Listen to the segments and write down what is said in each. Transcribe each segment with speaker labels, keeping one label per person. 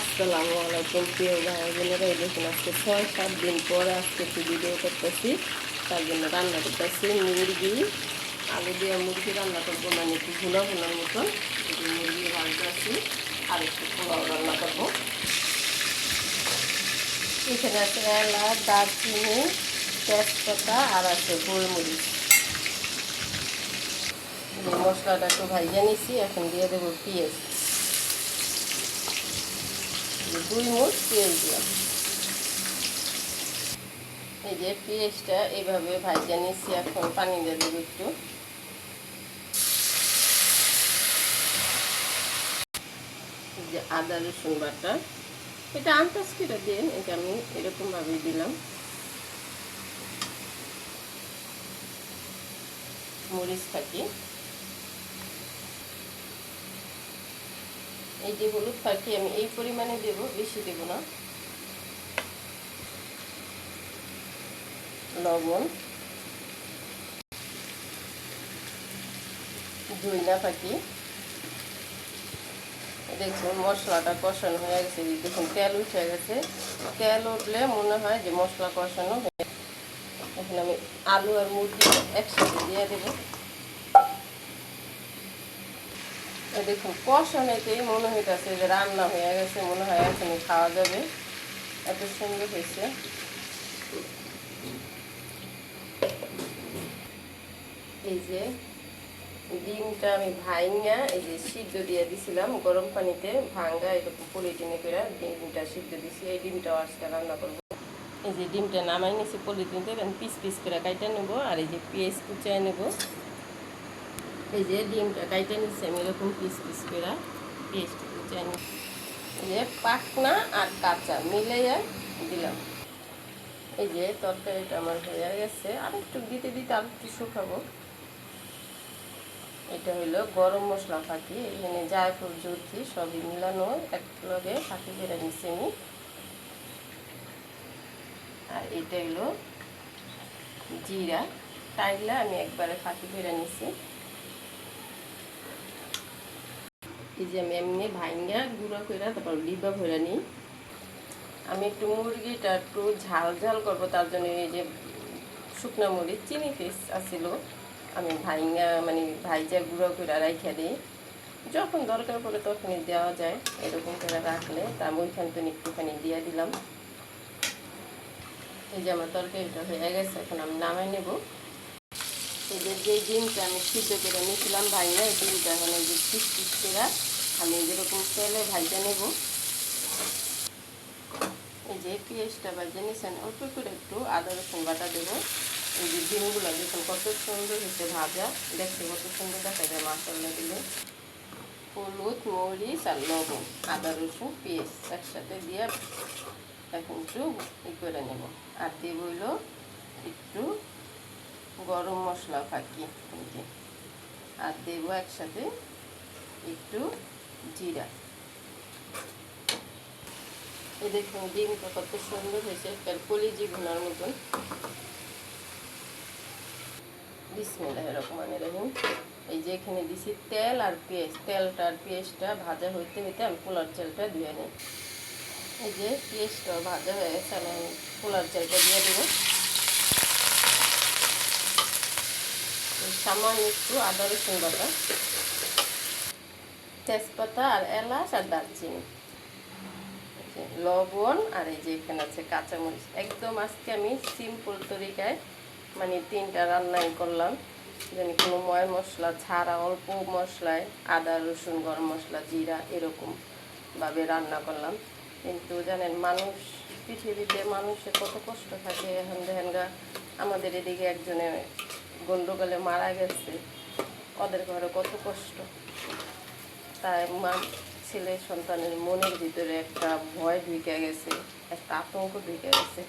Speaker 1: আসসালামু আলাইকুম, প্রিয় ভাই এই দেখুন আজকে ছয়, সাত দিন পরে আজকে একটু ভিডিও করতেছি। তার জন্য রান্না করতেছি মুরগি, আলু দিয়ে মুরগি রান্না করব মানে একটু ভুনা ভুনার মতন মুরগি ভাজতেছি, আর একটু পোলাও রান্না করব। এখানে আছে এলাচ, দারচিনি, তেজপাতা, আর আছে গোলমরিচ। মশলাটা একটু ভাইজা নিছি, এখন দিয়ে দেবো পেঁয়াজ। দুই মুঠ পেঁয়াজ দিলাম। এই যে পেঁয়াজটা এইভাবে ভাজা নিচ্ছি এখন পানি দিয়ে দেবো একটু। যে আদা রসুন বাটা, এটা আন্দাজ করে দিয়ে এটা আমি এরকমভাবেই দিলাম। মরিচ থাকি এই যে হলুদ ফাঁকি আমি এই পরিমাণে দেব, বেশি দেব না। লবণ। ধইনা ফাঁকি দেখুন, মশলাটা কষানো হয়ে গেছে। দেখুন, তেল উঠে গেছে। তেল উঠলে মনে হয় যে মশলা কষানো এখন আমি আলু আর মুরগি একসাথে দিয়ে দেবো। দেখুন কষানেতেই মনে হইতেছে যে রান্না হয়ে গেছে, মনে হয় এখনই খাওয়া যাবে। এত সুন্দর হয়েছে। এই যে ডিমটা আমি ভাঙ্গা এই যে সিদ্ধ দিয়ে দিছিলাম গরম পানিতে, ভাঙ্গা এরকম পলিটিনে করে ডিমটা সিদ্ধ দিছি, এই ডিমটাও আজকে রান্না করব। এই যে ডিমটা নামাই নিছি পলিটিনতে পিস পিস করে কাইটা নেব, আর এই যে পেঁয়াজ কুচায় নেব। এই যে ডিমটা কাইটে নিচ্ছে আমি এরকম পিস পিস করে পেস্ট কুচাই এই যে পাকনা আর কাঁচা মিলাইয়া দিলাম। এই যে তরকারিটা আমার হয়ে গেছে। আর একটু দিতে দিতে আর একটু শুকাবো। এটা হইল গরম মশলা ফাঁকি এখানে জায়ফল জুথি সবই মিলানো। এক লগে ফাঁকি করে নিচ্ছি আমি। আর এটা হইল জিরা। টাইলা আমি একবারে ফাঁকি করে নিছি। এই যে আমি এমনি ভাইঙ্গা গুঁড়া করে তারপর ডিব্বা ভরে নিই। আমি একটু মুরগিটা একটু ঝাল ঝাল করব, তার জন্য এই যে শুকনা মরিচ, চিনি পিস আসছিল আমি ভাইঙ্গা মানে ভাইজা গুঁড়ো করে রাইখা দিই। যখন দরকার পড়ে তখনই দেওয়া যায়, এরকম করে রাখলে। তা আমি থেকে একটুখানি দিয়ে দিলাম। এই যে আমার তরকারিটা হয়ে গেছে, এখন আমি নামাই নেব। এই যে ডিমটা আমি সিদ্ধ করে নিয়েছিলাম ভাইয়া এই ডিমটা এখন এই যে পিস পিস করে আমি যেরকম তেলে ভাইজা নেব। এই যে পেঁয়াজটা ভাজা নিয়েছেন, অল্প করে একটু আদা, রসুন বাটা দেবো। এই যে ডিমগুলো দেখুন কত সুন্দর হয়েছে ভাজা। দেখতে কত সুন্দর দেখা যায় মশলা দিলে। হলুদ, মরিচ আর লবণ, আদা, রসুন, পেঁয়াজ একসাথে দিয়ে এখন একটু ই করে নেব। আর দিয়ে হইল একটু গরম মশলা ফাঁকি আর দেবো একসাথে একটু জিরা। এই দেখুন, ডিমটা কত সুন্দর হয়েছে কলিজি ঘোনার মতন। বিসমিল্লাহ রহমান রহিম। এই যে এখানে দিছি তেল আর পেঁয়াজ তেলটা আর পেঁয়াজটা ভাজা হইতে হইতে আমি পোলার চালটা ধুয়ে নিই। এই যে পেঁয়াজটা ভাজা হয়ে গেছে, আমি পোলার চালটা দিয়ে দেবো। সামান্য একটু আদা রসুন বাটা, তেজপাতা আর এলাচ আর দারচিনি। লবণ আর এই যে এখানে আছে কাঁচামরিচ। একদম আজকে আমি সিম্পল তরিকায় মানে তিনটা রান্নাই করলাম। যেন কোনো ময় মশলা ছাড়া, অল্প মশলায় আদা, রসুন, গরম মশলা, জিরা এরকম ভাবে রান্না করলাম। কিন্তু জানেন মানুষ, পৃথিবীতে মানুষের কত কষ্ট থাকে। এখন দেখেন আমাদের এদিকে একজনে গন্ডগোলে মারা গেছে। ওদের ঘরে কত কষ্ট। তাই মা, ছেলে, সন্তানের মনের ভিতরে একটা ভয় ঢুকে গেছে, একটা আতঙ্ক ঢুকে গেছে।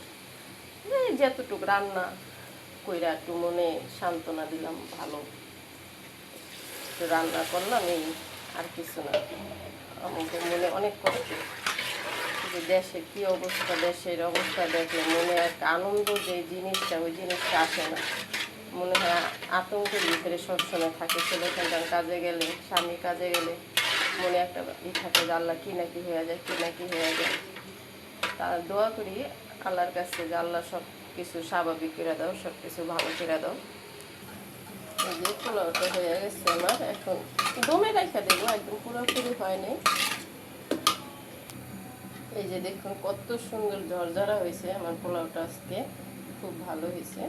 Speaker 1: যতটুকু রান্না কইরা একটু মনে সান্ত্বনা দিলাম, ভালো। একটু রান্না করলাম, এই আর কিছু না। আমাদের মনে অনেক কষ্ট। যে দেশে কি অবস্থা, দেশের অবস্থা দেখলে মনে একটা আনন্দ যে জিনিসটা, ওই জিনিসটা আসে না। মনে হয় আতঙ্কের ভিতরে সবসময় থাকে। ছেলে সন্তান কাজে গেলে, স্বামী কাজে গেলে মনে একটা ই থাকে যে আল্লাহ কি নাকি হয়ে যায়, কি নাকি হয়ে যায়। তা দোয়া করি আল্লাহর কাছে যে আল্লাহ সব কিছু স্বাভাবিক করে দাও সব কিছু ভালো করে দাও। যে পোলাওটা হয়ে গেছে আমার, এখন দমে রেখে দেবো, একদম পুরোপুরি হয় এই যে দেখুন কত সুন্দর ঝরঝরা হয়েছে আমার পোলাওটা আজকে, খুব ভালো হয়েছে।